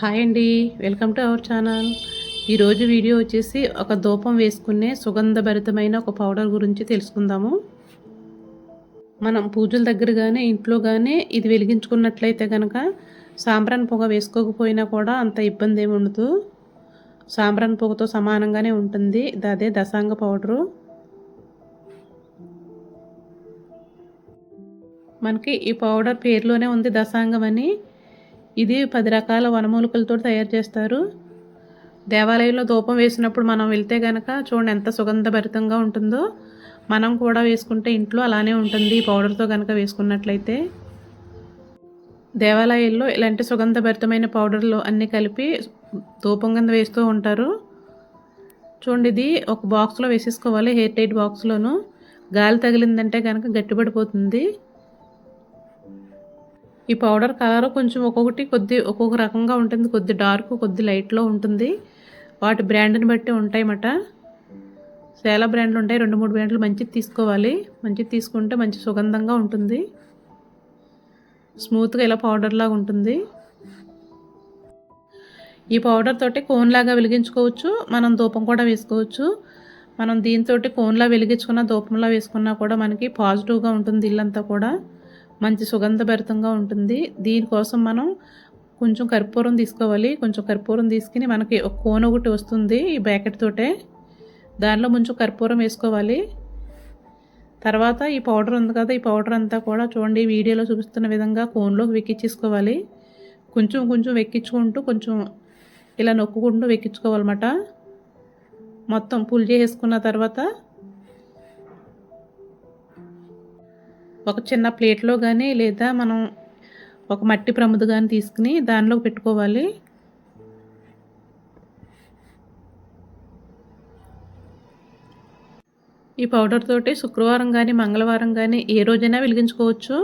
Hi అండి. Welcome to our channel. ఈరోజు video వచ్చేసి ఒక ధూపం వేసుకునే సుగంధభరితమైన ఒక పౌడర్ గురించి తెలుసుకుందాము. మనం పూజల దగ్గర కానీ ఇంట్లో కానీ ఇది వెలిగించుకున్నట్లయితే కనుక సాంబ్రాన్ పొగ వేసుకోకపోయినా కూడా అంత ఇబ్బంది ఏమి ఉండదు. సాంబ్రాన్ పొగతో సమానంగానే ఉంటుంది. ఇది అదే దశాంగ పౌడరు. మనకి ఈ పౌడర్ పేరులోనే ఉంది దశాంగం అని ఇది పది రకాల వనమూలికలతో తయారు చేస్తారు. దేవాలయంలో ధూపం వేసినప్పుడు మనం వెళ్తే కనుక చూడండి ఎంత సుగంధభరితంగా ఉంటుందో. మనం కూడా వేసుకుంటే ఇంట్లో అలానే ఉంటుంది ఈ పౌడర్తో కనుక వేసుకున్నట్లయితే. దేవాలయాల్లో ఇలాంటి సుగంధభరితమైన పౌడర్లు అన్నీ కలిపి ధూపం కింద వేస్తూ ఉంటారు. చూడండి ఇది ఒక బాక్స్లో వేసేసుకోవాలి హెయిర్ టైట్ బాక్స్లోను. గాలి తగిలిందంటే కనుక గట్టిపడిపోతుంది. ఈ పౌడర్ కలర్ కొంచెం ఒక్కొక్కటి కొద్ది ఒక్కొక్క రకంగా ఉంటుంది. కొద్ది డార్క్ కొద్ది లైట్లో ఉంటుంది. వాటి బ్రాండ్ని బట్టి ఉంటాయన్నమాట. చాలా బ్రాండ్లు ఉంటాయి. రెండు మూడు బ్రాండ్లు మంచిది తీసుకోవాలి. మంచిది తీసుకుంటే మంచి సుగంధంగా ఉంటుంది. స్మూత్గా ఇలా పౌడర్లాగా ఉంటుంది. ఈ పౌడర్ తోటి కోన్లాగా వెలిగించుకోవచ్చు. మనం ధూపం కూడా వేసుకోవచ్చు. మనం దీంతో కోన్లా వెలిగించుకున్న ధూపంలా వేసుకున్నా కూడా మనకి పాజిటివ్గా ఉంటుంది ఇల్లంతా కూడా. మంచి సుగంధభరితంగా ఉంటుంది. దీనికోసం మనం కొంచెం కర్పూరం తీసుకోవాలి. కొంచెం కర్పూరం తీసుకుని మనకి ఒక కోన్ ఒకటి వస్తుంది ఈ బ్యాకెట్ తోటే. దానిలో కొంచెం కర్పూరం వేసుకోవాలి. తర్వాత ఈ పౌడర్ ఉంది కదా ఈ పౌడర్ అంతా కూడా చూడండి వీడియోలో చూపిస్తున్న విధంగా కోన్లోకి వెక్కించేసుకోవాలి కొంచెం కొంచెం వెక్కించుకుంటూ కొంచెం ఇలా నొక్కుకుంటూ వెక్కించుకోవాలన్నమాట. మొత్తం పుల్ చేసుకున్న తర్వాత ఒక చిన్న ప్లేట్లో కానీ లేదా మనం ఒక మట్టి ప్రముదు కానీ తీసుకుని దానిలో పెట్టుకోవాలి. ఈ పౌడర్ తోటి శుక్రవారం కానీ మంగళవారం కానీ ఏ రోజైనా వెలిగించుకోవచ్చు.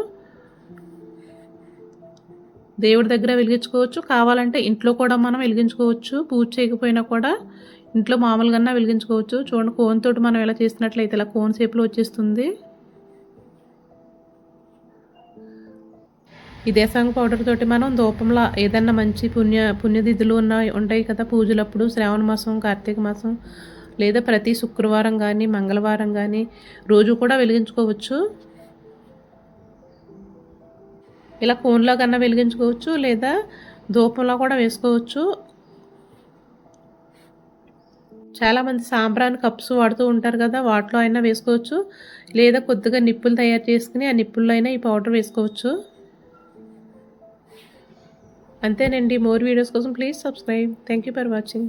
దేవుడి దగ్గర వెలిగించుకోవచ్చు. కావాలంటే ఇంట్లో కూడా మనం వెలిగించుకోవచ్చు. పూజ చేయకపోయినా కూడా ఇంట్లో మామూలుగా వెలిగించుకోవచ్చు. చూడండి కోన్ తోటి మనం ఎలా చేసినట్లయితే ఇలా కోన్ షేప్లో వచ్చేస్తుంది. ఈ దేశాంగ పౌడర్ తోటి మనం ధూపంలో ఏదన్నా మంచి పుణ్య పుణ్యతిథులు ఉన్న ఉంటాయి కదా పూజలప్పుడు శ్రావణ మాసం కార్తీక మాసం లేదా ప్రతి శుక్రవారం కానీ మంగళవారం కానీ రోజు కూడా వెలిగించుకోవచ్చు. ఇలా కోన్లో కన్నా వెలిగించుకోవచ్చు లేదా ధూపంలో కూడా వేసుకోవచ్చు. చాలామంది సాంబ్రాన్ కప్స్ వాడుతూ ఉంటారు కదా వాటిలో అయినా వేసుకోవచ్చు. లేదా కొద్దిగా నిప్పులు తయారు చేసుకుని ఆ నిప్పుల్లో అయినా ఈ పౌడర్ వేసుకోవచ్చు. అంతేనండి. మోర్ వీడియోస్ కోసం please subscribe. Thank you for watching